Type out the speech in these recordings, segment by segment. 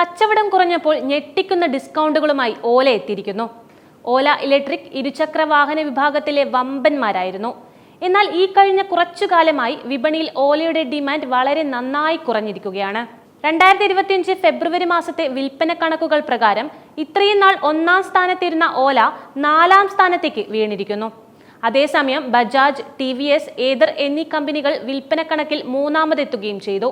കച്ചവടം കുറഞ്ഞപ്പോൾ ഞെട്ടിക്കുന്ന ഡിസ്കൗണ്ടുകളുമായി ഓല എത്തിയിരിക്കുന്നു. ഓല ഇലക്ട്രിക് ഇരുചക്ര വാഹന വിഭാഗത്തിലെ വമ്പന്മാരായിരുന്നു. എന്നാൽ ഈ കഴിഞ്ഞ കുറച്ചു കാലമായി വിപണിയിൽ ഓലയുടെ ഡിമാൻഡ് വളരെ നന്നായി കുറഞ്ഞിരിക്കുകയാണ്. രണ്ടായിരത്തി ഇരുപത്തിയഞ്ച് ഫെബ്രുവരി മാസത്തെ വിൽപ്പന കണക്കുകൾ പ്രകാരം ഇത്രയും നാൾ ഒന്നാം സ്ഥാനത്തിരുന്ന ഓല നാലാം സ്ഥാനത്തേക്ക് വീണിരിക്കുന്നു. അതേസമയം Bajaj T V S Ather എന്നീ കമ്പനികൾ വിൽപ്പന കണക്കിൽ മൂന്നാമതെത്തുകയും ചെയ്തു.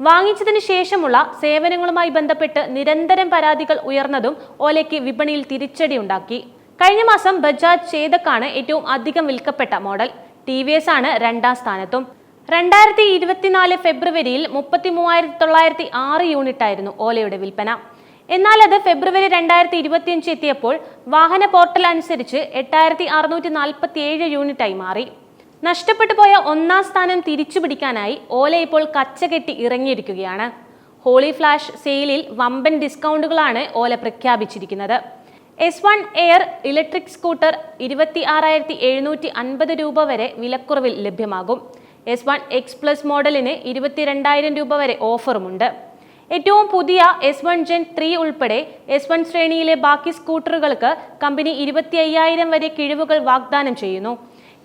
വാങ്ങിച്ചതിന് ശേഷമുള്ള സേവനങ്ങളുമായി ബന്ധപ്പെട്ട് നിരന്തരം പരാതികൾ ഉയർന്നതും ഓലയ്ക്ക് വിപണിയിൽ തിരിച്ചടിയുണ്ടാക്കി കഴിഞ്ഞ മാസം ബജാജ് ചേതക്കാണ് ഏറ്റവും അധികം വിൽക്കപ്പെട്ട മോഡൽ. ടി വി എസ് ആണ് രണ്ടാം സ്ഥാനത്തും. രണ്ടായിരത്തി ഇരുപത്തിനാല് ഫെബ്രുവരിയിൽ മുപ്പത്തി മൂവായിരത്തി തൊള്ളായിരത്തി ആറ് യൂണിറ്റ് ആയിരുന്നു ഓലയുടെ വിൽപ്പന. എന്നാൽ അത് ഫെബ്രുവരി രണ്ടായിരത്തി ഇരുപത്തിയഞ്ച് എത്തിയപ്പോൾ വാഹന പോർട്ടൽ അനുസരിച്ച് എട്ടായിരത്തി അറുന്നൂറ്റി നാൽപ്പത്തി ഏഴ് യൂണിറ്റായി മാറി. നഷ്ടപ്പെട്ടു പോയ ഒന്നാം സ്ഥാനം തിരിച്ചു പിടിക്കാനായി ഓല ഇപ്പോൾ കച്ചകെട്ടി ഇറങ്ങിയിരിക്കുകയാണ്. ഹോളി ഫ്ലാഷ് സെയിലിൽ വമ്പൻ ഡിസ്കൗണ്ടുകളാണ് ഓല പ്രഖ്യാപിച്ചിരിക്കുന്നത്. S one Air electric scooter ഇരുപത്തി ആറായിരത്തി എഴുന്നൂറ്റി അൻപത് രൂപ വരെ വിലക്കുറവിൽ ലഭ്യമാകും. എസ് വൺ എക്സ് പ്ലസ് മോഡലിന് ഇരുപത്തിരണ്ടായിരം രൂപ വരെ ഓഫറുമുണ്ട്. ഏറ്റവും പുതിയ എസ് വൺ ജെൻ ത്രീ ഉൾപ്പെടെ എസ് വൺ ശ്രേണിയിലെ ബാക്കി സ്കൂട്ടറുകൾക്ക് കമ്പനി ഇരുപത്തി അയ്യായിരം വരെ കിഴിവുകൾ വാഗ്ദാനം ചെയ്യുന്നു.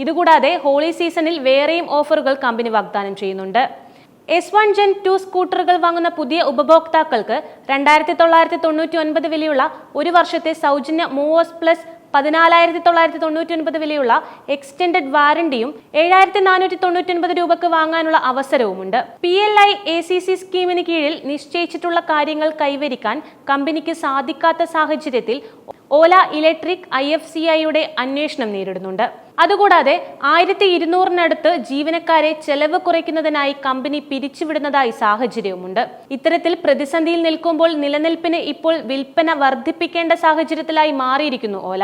ഇതുകൂടാതെ ഹോളി സീസണിൽ വേറെയും ഓഫറുകൾ കമ്പനി വാഗ്ദാനം ചെയ്യുന്നുണ്ട്. എസ് വൺ ജെൻ ടു സ്കൂട്ടറുകൾ വാങ്ങുന്ന പുതിയ ഉപഭോക്താക്കൾക്ക് രണ്ടായിരത്തി തൊള്ളായിരത്തി തൊണ്ണൂറ്റി ഒൻപത് വിലയുള്ള ഒരു വർഷത്തെ സൗജന്യ മൂവോസ് പ്ലസ് പതിനാലായിരത്തി തൊള്ളായിരത്തി തൊണ്ണൂറ്റി ഒൻപത് വിലയുള്ള എക്സ്റ്റൻഡഡ് വാറണ്ടിയും ഏഴായിരത്തി നാനൂറ്റി തൊണ്ണൂറ്റി ഒൻപത് രൂപക്ക് വാങ്ങാനുള്ള അവസരവുമുണ്ട്. P L I A C C സ്കീമിന് കീഴിൽ നിശ്ചയിച്ചിട്ടുള്ള കാര്യങ്ങൾ കൈവരിക്കാൻ കമ്പനിക്ക് സാധിക്കാത്ത സാഹചര്യത്തിൽ Ola electric I F C ഐയുടെ അന്വേഷണം നേരിടുന്നുണ്ട്. അതുകൂടാതെ ആയിരത്തി ഇരുന്നൂറിനടുത്ത് ജീവനക്കാരെ ചെലവ് കുറയ്ക്കുന്നതിനായി കമ്പനി പിരിച്ചുവിടുന്നതായി സാഹചര്യവുമുണ്ട്. ഇത്തരത്തിൽ പ്രതിസന്ധിയിൽ നിൽക്കുമ്പോൾ നിലനിൽപ്പിന് ഇപ്പോൾ വിൽപ്പന വർദ്ധിപ്പിക്കേണ്ട സാഹചര്യത്തിലായി മാറിയിരിക്കുന്നു ഓല.